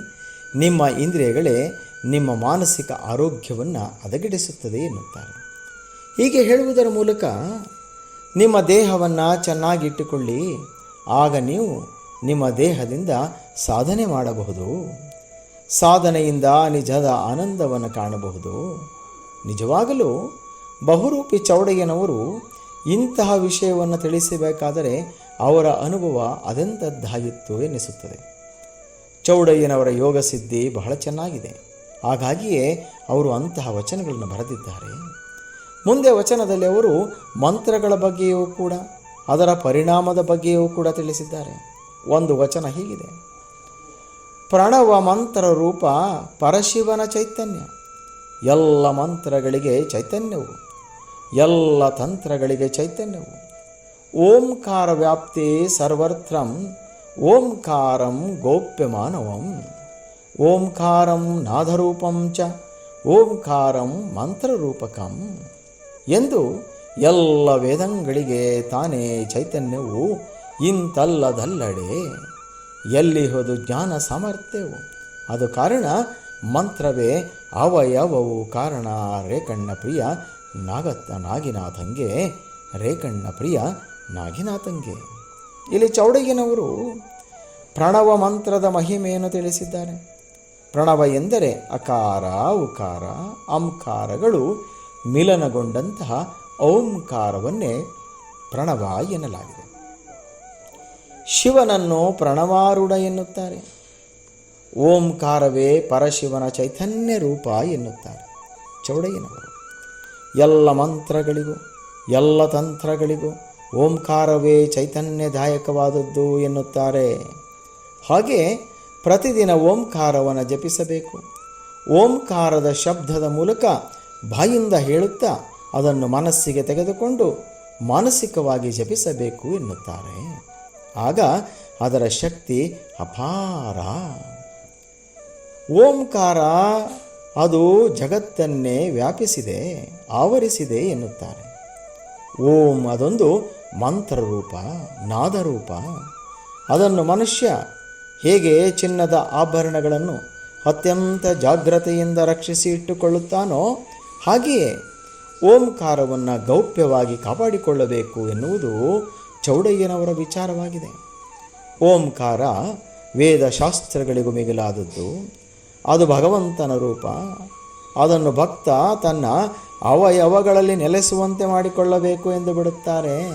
ನಿಮ್ಮ ಇಂದ್ರಿಯಗಳೇ ನಿಮ್ಮ ಮಾನಸಿಕ ಆರೋಗ್ಯವನ್ನು ಹದಗೆಡಿಸುತ್ತದೆ ಎನ್ನುತ್ತಾರೆ. ಹೀಗೆ ಹೇಳುವುದರ ಮೂಲಕ ನಿಮ್ಮ ದೇಹವನ್ನು ಚೆನ್ನಾಗಿಟ್ಟುಕೊಳ್ಳಿ ಆಗ ನೀವು ನಿಮ್ಮ ದೇಹದಿಂದ ಸಾಧನೆ ಮಾಡಬಹುದು. ಸಾಧನೆಯಿಂದ ನಿಜದ ಆನಂದವನ್ನು ಕಾಣಬಹುದು. ನಿಜವಾಗಲೂ ಬಹುರೂಪಿ ಚೌಡಯ್ಯನವರು ಇಂತಹ ವಿಷಯವನ್ನು ತಿಳಿಸಬೇಕಾದರೆ ಅವರ ಅನುಭವ ಅದೆಂಥದ್ದಾಗಿತ್ತು ಎನ್ನಿಸುತ್ತದೆ. ಚೌಡಯ್ಯನವರ ಯೋಗ ಸಿದ್ಧಿ ಬಹಳ ಚೆನ್ನಾಗಿದೆ. ಹಾಗಾಗಿಯೇ ಅವರು ಅಂತಹ ವಚನಗಳನ್ನು ಬರೆದಿದ್ದಾರೆ. ಮುಂದೆ ವಚನದಲ್ಲಿ ಅವರು ಮಂತ್ರಗಳ ಬಗ್ಗೆಯೂ ಕೂಡ, ಅದರ ಪರಿಣಾಮದ ಬಗ್ಗೆಯೂ ಕೂಡ ತಿಳಿಸಿದ್ದಾರೆ. ಒಂದು ವಚನ ಹೀಗಿದೆ. ಪ್ರಣವ ಮಂತ್ರ ರೂಪ ಪರಶಿವನ ಚೈತನ್ಯ. ಎಲ್ಲ ಮಂತ್ರಗಳಿಗೆ ಚೈತನ್ಯವು. ಎಲ್ಲ ತಂತ್ರಗಳಿಗೆ ಚೈತನ್ಯವು. ಓಂಕಾರ ವ್ಯಾಪ್ತಿ ಸರ್ವತ್ರಂ, ಓಂಕಾರಂ ಗೋಪ್ಯಮಾನವಂ. ಓಂಕಾರಂ ನಾದರೂಪಂ ಚ, ಓಂಕಾರಂ ಮಂತ್ರರೂಪಕಂ. ಎಂದು ಎಲ್ಲ ವೇದಂಗಳಿಗೆ ತಾನೇ ಚೈತನ್ಯವು ಇಂತಲ್ಲದಲ್ಲಡೆ. ಎಲ್ಲಿ ಹೋದು ಜ್ಞಾನ ಸಾಮರ್ಥ್ಯವು? ಅದು ಕಾರಣ, ಮಂತ್ರವೇ ಅವಯವವು ಕಾರಣ ರೇಕಣ್ಣ ಪ್ರಿಯ ನಾಗತ್ತ ನಾಗಿನಾಥಂಗೆ ರೇಕಣ್ಣ ಪ್ರಿಯ ನಾಗಿನಾಥಂಗೆ. ಇಲ್ಲಿ ಚೌಡಯ್ಯನವರು ಪ್ರಣವ ಮಂತ್ರದ ಮಹಿಮೆಯನ್ನು ತಿಳಿಸಿದ್ದಾರೆ. ಪ್ರಣವ ಎಂದರೆ ಅಕಾರ, ಉಕಾರ, ಅಂಕಾರಗಳು ಮಿಲನಗೊಂಡಂತಹ ಓಂಕಾರವನ್ನೇ ಪ್ರಣವ ಎನ್ನಲಾಗಿದೆ. ಶಿವನನ್ನು ಪ್ರಣವಾರೂಢ ಎನ್ನುತ್ತಾರೆ. ಓಂಕಾರವೇ ಪರಶಿವನ ಚೈತನ್ಯ ರೂಪ ಎನ್ನುತ್ತಾರೆ. ಚೌಡಯ್ಯನವರು. ಎಲ್ಲ ಮಂತ್ರಗಳಿಗೂ, ಎಲ್ಲ ತಂತ್ರಗಳಿಗೂ ಓಂಕಾರವೇ ಚೈತನ್ಯದಾಯಕವಾದದ್ದು ಎನ್ನುತ್ತಾರೆ. ಹಾಗೆ ಪ್ರತಿದಿನ ಓಂಕಾರವನ್ನು ಜಪಿಸಬೇಕು. ಓಂಕಾರದ ಶಬ್ದದ ಮೂಲಕ ಬಾಯಿಂದ ಹೇಳುತ್ತಾ ಅದನ್ನು ಮನಸ್ಸಿಗೆ ತೆಗೆದುಕೊಂಡು ಮಾನಸಿಕವಾಗಿ ಜಪಿಸಬೇಕು ಎನ್ನುತ್ತಾರೆ. ಆಗ ಅದರ ಶಕ್ತಿ ಅಪಾರ. ಓಂಕಾರ ಅದು ಜಗತ್ತನ್ನೇ ವ್ಯಾಪಿಸಿದೆ. ಆವರಿಸಿದೆ ಎನ್ನುತ್ತಾರೆ. ಓಂ ಅದೊಂದು ಮಂತ್ರರೂಪ, ನಾದರೂಪ. ಅದನ್ನು ಮನುಷ್ಯ ಹೇಗೆ ಚಿನ್ನದ ಆಭರಣಗಳನ್ನು ಅತ್ಯಂತ ಜಾಗ್ರತೆಯಿಂದ ರಕ್ಷಿಸಿ ಇಟ್ಟುಕೊಳ್ಳುತ್ತಾನೋ ಹಾಗೆಯೇ ಓಂಕಾರವನ್ನು ಗೌಪ್ಯವಾಗಿ ಕಾಪಾಡಿಕೊಳ್ಳಬೇಕು ಎನ್ನುವುದು ಚೌಡಯ್ಯನವರ ವಿಚಾರವಾಗಿದೆ. ಓಂಕಾರ ವೇದ ಶಾಸ್ತ್ರಗಳಿಗೂ ಮಿಗಿಲಾದದ್ದು. ಅದು ಭಗವಂತನ ರೂಪ. ಅದನ್ನು ಭಕ್ತ ತನ್ನ ಅವಯವಗಳಲ್ಲಿ ನೆಲೆಸುವಂತೆ ಮಾಡಿಕೊಳ್ಳಬೇಕು ಎಂದು ಬಿಡುತ್ತಾರೆ.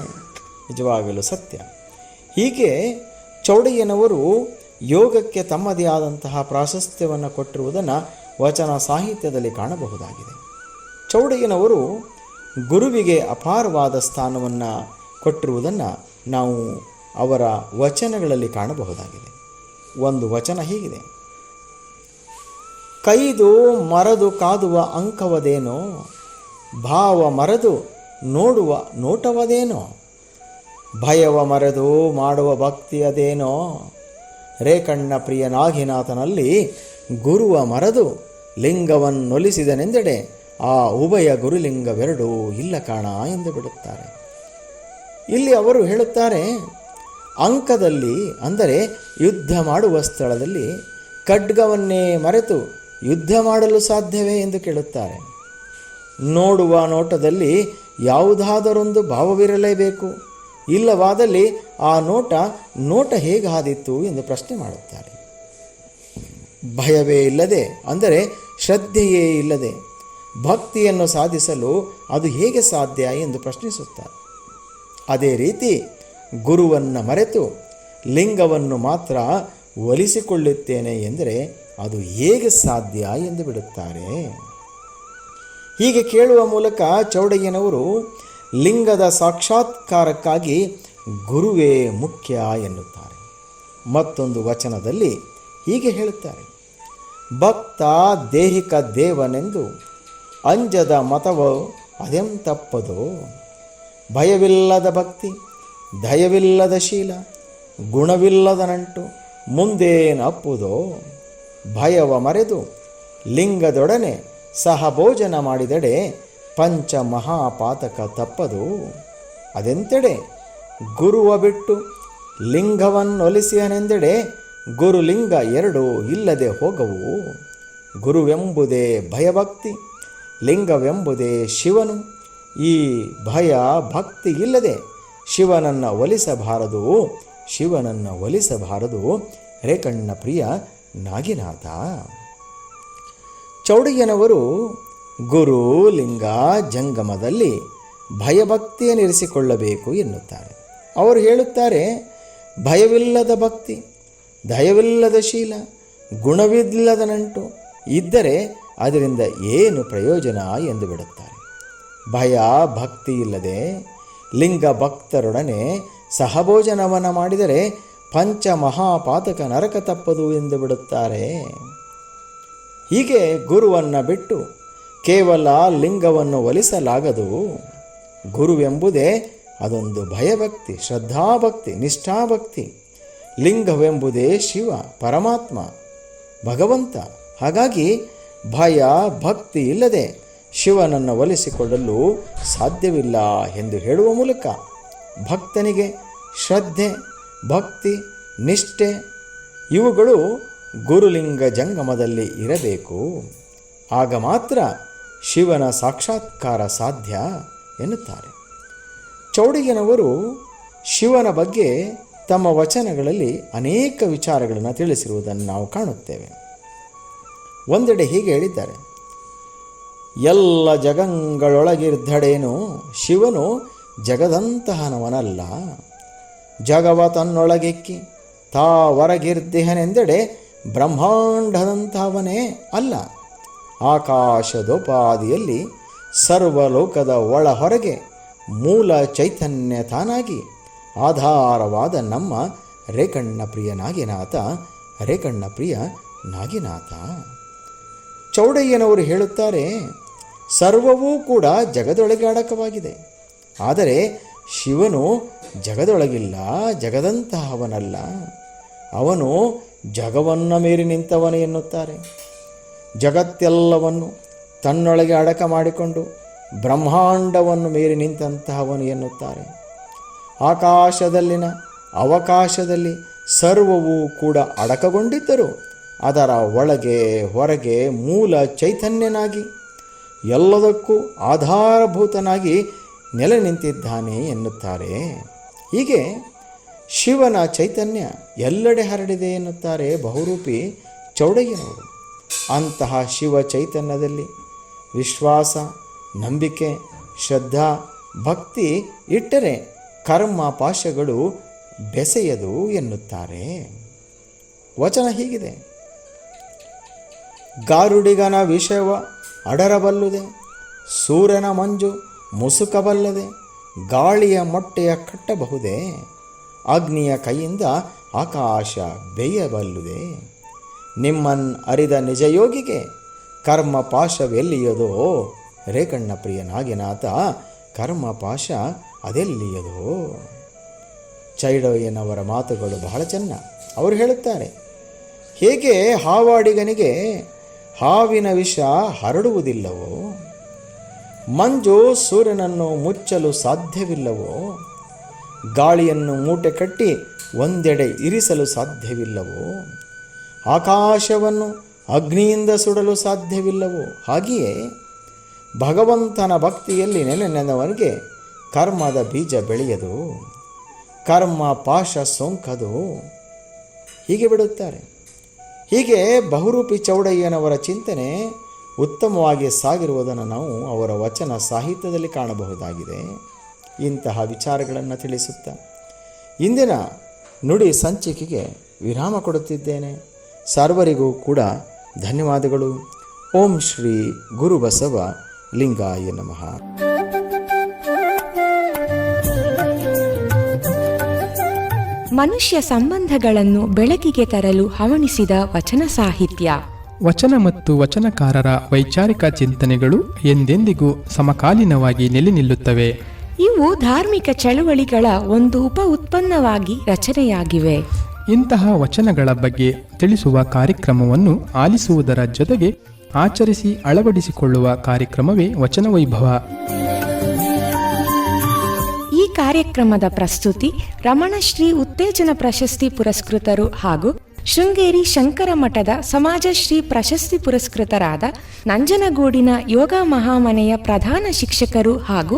ನಿಜವಾಗಲೂ ಸತ್ಯ. ಹೀಗೆ ಚೌಡಯ್ಯನವರು ಯೋಗಕ್ಕೆ ತಮ್ಮದೇ ಆದಂತಹ ಪ್ರಾಶಸ್ತ್ಯವನ್ನು ಕೊಟ್ಟಿರುವುದನ್ನು ವಚನ ಸಾಹಿತ್ಯದಲ್ಲಿ ಕಾಣಬಹುದಾಗಿದೆ. ಚೌಡಯ್ಯನವರು ಗುರುವಿಗೆ ಅಪಾರವಾದ ಸ್ಥಾನವನ್ನು ಕೊಟ್ಟಿರುವುದನ್ನು ನಾವು ಅವರ ವಚನಗಳಲ್ಲಿ ಕಾಣಬಹುದಾಗಿದೆ. ಒಂದು ವಚನ ಹೀಗಿದೆ. ಕೈದು ಮರದು ಕಾದುವ ಅಂಕವದೇನೋ ಭಾವ ಮರೆದು ನೋಡುವ ನೋಟವದೇನೋ? ಭಯವ ಮರೆದು ಮಾಡುವ ಭಕ್ತಿ ಅದೇನೋ? ರೇಕಣ್ಣ ಪ್ರಿಯ ನಾಗಿನಾಥನಲ್ಲಿ ಗುರುವ ಮರೆದು ಲಿಂಗವನ್ನೊಲಿಸಿದನೆಂದೆಡೆ ಆ ಉಭಯ ಗುರುಲಿಂಗವೆರಡೂ ಇಲ್ಲ ಕಾಣ ಎಂದು ಬಿಡುತ್ತಾರೆ. ಇಲ್ಲಿ ಅವರು ಹೇಳುತ್ತಾರೆ, ಅಂಕದಲ್ಲಿ ಅಂದರೆ ಯುದ್ಧ ಮಾಡುವ ಸ್ಥಳದಲ್ಲಿ ಖಡ್ಗವನ್ನೇ ಮರೆತು ಯುದ್ಧ ಮಾಡಲು ಸಾಧ್ಯವೇ ಎಂದು ಕೇಳುತ್ತಾರೆ. ನೋಡುವ ನೋಟದಲ್ಲಿ ಯಾವುದಾದರೊಂದು ಭಾವವಿರಲೇಬೇಕು. ಇಲ್ಲವಾದಲ್ಲಿ ಆ ನೋಟ ನೋಟ ಹೇಗಾದಿತ್ತು ಎಂದು ಪ್ರಶ್ನೆ ಮಾಡುತ್ತಾರೆ. ಭಯವೇ ಇಲ್ಲದೆ, ಅಂದರೆ ಶ್ರದ್ಧೆಯೇ ಇಲ್ಲದೆ, ಭಕ್ತಿಯನ್ನು ಸಾಧಿಸಲು ಅದು ಹೇಗೆ ಸಾಧ್ಯ ಎಂದು ಪ್ರಶ್ನಿಸುತ್ತಾರೆ. ಅದೇ ರೀತಿ, ಗುರುವನ್ನು ಮರೆತು ಲಿಂಗವನ್ನು ಮಾತ್ರ ಒಲಿಸಿಕೊಳ್ಳುತ್ತೇನೆ ಎಂದರೆ ಅದು ಹೇಗೆ ಸಾಧ್ಯ ಎಂದು ಬಿಡುತ್ತಾರೆ? ಹೀಗೆ ಕೇಳುವ ಮೂಲಕ ಚೌಡಯ್ಯನವರು ಲಿಂಗದ ಸಾಕ್ಷಾತ್ಕಾರಕ್ಕಾಗಿ ಗುರುವೇ ಮುಖ್ಯ ಎನ್ನುತ್ತಾರೆ. ಮತ್ತೊಂದು ವಚನದಲ್ಲಿ ಹೀಗೆ ಹೇಳುತ್ತಾರೆ. ಭಕ್ತ ದೇಹಿಕ ದೇವನೆಂದು ಅಂಜದ ಮತವೋ ಅದೆಂತಪ್ಪದೋ? ಭಯವಿಲ್ಲದ ಭಕ್ತಿ, ದಯವಿಲ್ಲದ ಶೀಲ, ಗುಣವಿಲ್ಲದ ನಂಟು ಮುಂದೇನಪ್ಪುದೋ? ಭಯವ ಮರೆದು ಲಿಂಗದೊಡನೆ ಸಹಭೋಜನ ಮಾಡಿದಡೆ ಪಂಚ ಮಹಾಪಾತಕ ತಪ್ಪದು. ಅದೆಂತೆಡೆ? ಗುರುವ ಬಿಟ್ಟು ಲಿಂಗವನ್ನೊಲಿಸಿಯನೆಂದೆಡೆ ಗುರುಲಿಂಗ ಎರಡು ಇಲ್ಲದೆ ಹೋಗವು. ಗುರುವೆಂಬುದೇ ಭಯಭಕ್ತಿ, ಲಿಂಗವೆಂಬುದೇ ಶಿವನು. ಈ ಭಯ ಭಕ್ತಿ ಇಲ್ಲದೆ ಶಿವನನ್ನು ಒಲಿಸಬಾರದು ಶಿವನನ್ನು ಒಲಿಸಬಾರದು. ರೇಕಣ್ಣ ಪ್ರಿಯ ನಾಗಿನಾಥ. ಚೌಡಯ್ಯನವರು ಗುರು ಲಿಂಗ ಜಂಗಮದಲ್ಲಿ ಭಯಭಕ್ತಿಯನ್ನಿರಿಸಿಕೊಳ್ಳಬೇಕು ಎನ್ನುತ್ತಾರೆ. ಅವರು ಹೇಳುತ್ತಾರೆ, ಭಯವಿಲ್ಲದ ಭಕ್ತಿ, ದಯವಿಲ್ಲದ ಶೀಲ, ಗುಣವಿಲ್ಲದ ನಂಟು ಇದ್ದರೆ ಅದರಿಂದ ಏನು ಪ್ರಯೋಜನ ಎಂದು ಬಿಡುತ್ತಾರೆ. ಭಯ ಭಕ್ತಿ ಇಲ್ಲದೆ ಲಿಂಗ ಭಕ್ತರೊಡನೆ ಸಹಭೋಜನವನ್ನು ಮಾಡಿದರೆ ಪಂಚ ಮಹಾಪಾತಕ ನರಕ ತಪ್ಪದು ಎಂದು ಬಿಡುತ್ತಾರೆ. ಹೀಗೆ ಗುರುವನ್ನು ಬಿಟ್ಟು ಕೇವಲ ಲಿಂಗವನ್ನು ಒಲಿಸಲಾಗದು. ಗುರುವೆಂಬುದೇ ಅದೊಂದು ಭಯಭಕ್ತಿ, ಶ್ರದ್ಧಾಭಕ್ತಿ, ನಿಷ್ಠಾಭಕ್ತಿ. ಲಿಂಗವೆಂಬುದೇ ಶಿವ, ಪರಮಾತ್ಮ, ಭಗವಂತ. ಹಾಗಾಗಿ ಭಯ, ಭಕ್ತಿ ಇಲ್ಲದೆ ಶಿವನನ್ನು ಒಲಿಸಿಕೊಳ್ಳಲು ಸಾಧ್ಯವಿಲ್ಲ ಎಂದು ಹೇಳುವ ಮೂಲಕ ಭಕ್ತನಿಗೆ ಶ್ರದ್ಧೆ, ಭಕ್ತಿ, ನಿಷ್ಠೆ ಇವುಗಳು ಗುರುಲಿಂಗ ಜಂಗಮದಲ್ಲಿ ಇರಬೇಕು. ಆಗ ಮಾತ್ರ ಶಿವನ ಸಾಕ್ಷಾತ್ಕಾರ ಸಾಧ್ಯ ಎನ್ನುತ್ತಾರೆ. ಚೌಡಿಗನವರು ಶಿವನ ಬಗ್ಗೆ ತಮ್ಮ ವಚನಗಳಲ್ಲಿ ಅನೇಕ ವಿಚಾರಗಳನ್ನು ತಿಳಿಸಿರುವುದನ್ನು ನಾವು ಕಾಣುತ್ತೇವೆ. ಒಂದೆಡೆ ಹೀಗೆ ಹೇಳಿದ್ದಾರೆ. ಎಲ್ಲ ಜಗಂಗಳೊಳಗಿರ್ಧಡೇನು ಶಿವನು ಜಗದಂತಹನವನಲ್ಲ. ಜಗವ ತನ್ನೊಳಗೆಕ್ಕಿ ತಾ ಬ್ರಹ್ಮಾಂಡದಂತಹವನೇ ಅಲ್ಲ. ಆಕಾಶದೋಪಾದಿಯಲ್ಲಿ ಸರ್ವಲೋಕದ ಒಳ ಹೊರಗೆ ಮೂಲ ಚೈತನ್ಯ ತಾನಾಗಿ ಆಧಾರವಾದ ನಮ್ಮ ರೇಕಣ್ಣ ಪ್ರಿಯ ನಾಗಿನಾಥ ರೇಕಣ್ಣ ಪ್ರಿಯ ನಾಗಿನಾಥ ಚೌಡಯ್ಯನವರು ಹೇಳುತ್ತಾರೆ, ಸರ್ವವೂ ಕೂಡ ಜಗದೊಳಗೆ ಅಡಕವಾಗಿದೆ. ಆದರೆ ಶಿವನು ಜಗದೊಳಗಿಲ್ಲ, ಜಗದಂತಹವನಲ್ಲ. ಅವನು ಜಗವನ್ನ ಮೀರಿ ನಿಂತವನು ಎನ್ನುತ್ತಾರೆ. ಜಗತ್ತೆಲ್ಲವನ್ನು ತನ್ನೊಳಗೆ ಅಡಕ ಮಾಡಿಕೊಂಡು ಬ್ರಹ್ಮಾಂಡವನ್ನು ಮೀರಿ ನಿಂತಂತಹವನು ಎನ್ನುತ್ತಾರೆ. ಆಕಾಶದಲ್ಲಿನ ಅವಕಾಶದಲ್ಲಿ ಸರ್ವವೂ ಕೂಡ ಅಡಕಗೊಂಡಿದ್ದರು. ಅದರ ಒಳಗೆ ಹೊರಗೆ ಮೂಲ ಚೈತನ್ಯನಾಗಿ, ಎಲ್ಲದಕ್ಕೂ ಆಧಾರಭೂತನಾಗಿ ನೆಲೆ ನಿಂತಿದ್ದಾನೆ ಎನ್ನುತ್ತಾರೆ. ಹೀಗೆ ಶಿವನ ಚೈತನ್ಯ ಎಲ್ಲೆಡೆ ಹರಡಿದೆ ಎನ್ನುತ್ತಾರೆ ಬಹುರೂಪಿ ಚೌಡಯ್ಯನವರು. ಅಂತಹ ಶಿವ ಚೈತನ್ಯದಲ್ಲಿ ವಿಶ್ವಾಸ, ನಂಬಿಕೆ, ಶ್ರದ್ಧಾ, ಭಕ್ತಿ ಇಟ್ಟರೆ ಕರ್ಮ ಪಾಶಗಳು ಬೆಸೆಯದು ಎನ್ನುತ್ತಾರೆ. ವಚನ ಹೀಗಿದೆ. ಗಾರುಡಿಗನ ವಿಷಯವ ಅಡರಬಲ್ಲುದೆ ಸೂರ್ಯನ ಮಂಜು ಮುಸುಕಬಲ್ಲದೆ, ಗಾಳಿಯ ಮೊಟ್ಟೆಯ ಕಟ್ಟಬಹುದೇ? ಅಗ್ನಿಯ ಕೈಯಿಂದ ಆಕಾಶ ಬೇಯಬಲ್ಲುದೆ ನಿಮ್ಮನ್ ಅರಿದ ನಿಜಯೋಗಿಗೆ ಕರ್ಮ ಪಾಶವೆಲ್ಲಿಯದೋ ರೇಕಣ್ಣ ಪ್ರಿಯ ನಾಗಿನಾಥ ಕರ್ಮ ಪಾಶ ಅದೆಲ್ಲಿಯದೋ? ಚೈಡಯ್ಯನವರ ಮಾತುಗಳು ಬಹಳ ಚೆನ್ನ. ಅವರು ಹೇಳುತ್ತಾರೆ, ಹೇಗೆ ಹಾವಾಡಿಗನಿಗೆ ಹಾವಿನ ವಿಷ ಹರಡುವುದಿಲ್ಲವೋ? ಮಂಜು ಸೂರ್ಯನನ್ನು ಮುಚ್ಚಲು ಸಾಧ್ಯವಿಲ್ಲವೋ? ಗಾಳಿಯನ್ನು ಮೂಟೆ ಕಟ್ಟಿ ಒಂದೆಡೆ ಇರಿಸಲು ಸಾಧ್ಯವಿಲ್ಲವೋ? ಆಕಾಶವನ್ನು ಅಗ್ನಿಯಿಂದ ಸುಡಲು ಸಾಧ್ಯವಿಲ್ಲವೋ? ಹಾಗೆಯೇ ಭಗವಂತನ ಭಕ್ತಿಯಲ್ಲಿ ನೆನೆ ನೆನವನಿಗೆ ಕರ್ಮದ ಬೀಜ ಬೆಳೆಯದು, ಕರ್ಮ ಪಾಶ ಸೋಂಕದು. ಹೀಗೆ ಬಿಡುತ್ತಾರೆ. ಹೀಗೆ ಬಹುರೂಪಿ ಚೌಡಯ್ಯನವರ ಚಿಂತನೆ ಉತ್ತಮವಾಗಿ ಸಾಗಿರುವುದನ್ನು ನಾವು ಅವರ ವಚನ ಸಾಹಿತ್ಯದಲ್ಲಿ ಕಾಣಬಹುದಾಗಿದೆ. ಇಂತಹ ವಿಚಾರಗಳನ್ನು ತಿಳಿಸುತ್ತಾ. ಇಂದಿನ ನುಡಿ ಸಂಚಿಕೆಗೆ ವಿರಾಮ ಕೊಡುತ್ತಿದ್ದೇನೆ. ಸರ್ವರಿಗೂ ಕೂಡ ಧನ್ಯವಾದಗಳು. ಓಂ ಶ್ರೀ ಗುರುಬಸವ ಲಿಂಗಾಯ ನಮಃ. ಮನುಷ್ಯ ಸಂಬಂಧಗಳನ್ನು ಬೆಳಕಿಗೆ ತರಲು ಹವಣಿಸಿದ ವಚನ ಸಾಹಿತ್ಯ. ವಚನ ಮತ್ತು ವಚನಕಾರರ ವೈಚಾರಿಕ ಚಿಂತನೆಗಳು ಎಂದೆಂದಿಗೂ ಸಮಕಾಲೀನವಾಗಿ ನೆಲೆ ನಿಲ್ಲುತ್ತವೆ. ಇವು ಧಾರ್ಮಿಕ ಚಳುವಳಿಗಳ ಒಂದು ಉಪ ಉತ್ಪನ್ನವಾಗಿ ರಚನೆಯಾಗಿವೆ. ಇಂತಹ ವಚನಗಳ ಬಗ್ಗೆ ತಿಳಿಸುವ ಕಾರ್ಯಕ್ರಮವನ್ನು ಆಲಿಸುವುದರ ಜೊತೆಗೆ ಆಚರಿಸಿ ಅಳವಡಿಸಿಕೊಳ್ಳುವ ಕಾರ್ಯಕ್ರಮವೇ ವಚನ ವೈಭವ ಈ ಕಾರ್ಯಕ್ರಮದ ಪ್ರಸ್ತುತಿ ರಮಣಶ್ರೀ ಉತ್ತೇಜನ ಪ್ರಶಸ್ತಿ ಪುರಸ್ಕೃತರು ಹಾಗೂ ಶೃಂಗೇರಿ ಶಂಕರ ಮಠದ ಸಮಾಜಶ್ರೀ ಪ್ರಶಸ್ತಿ ಪುರಸ್ಕೃತರಾದ ನಂಜನಗೂಡಿನ ಯೋಗ ಮಹಾಮನೆಯ ಪ್ರಧಾನ ಶಿಕ್ಷಕರು ಹಾಗೂ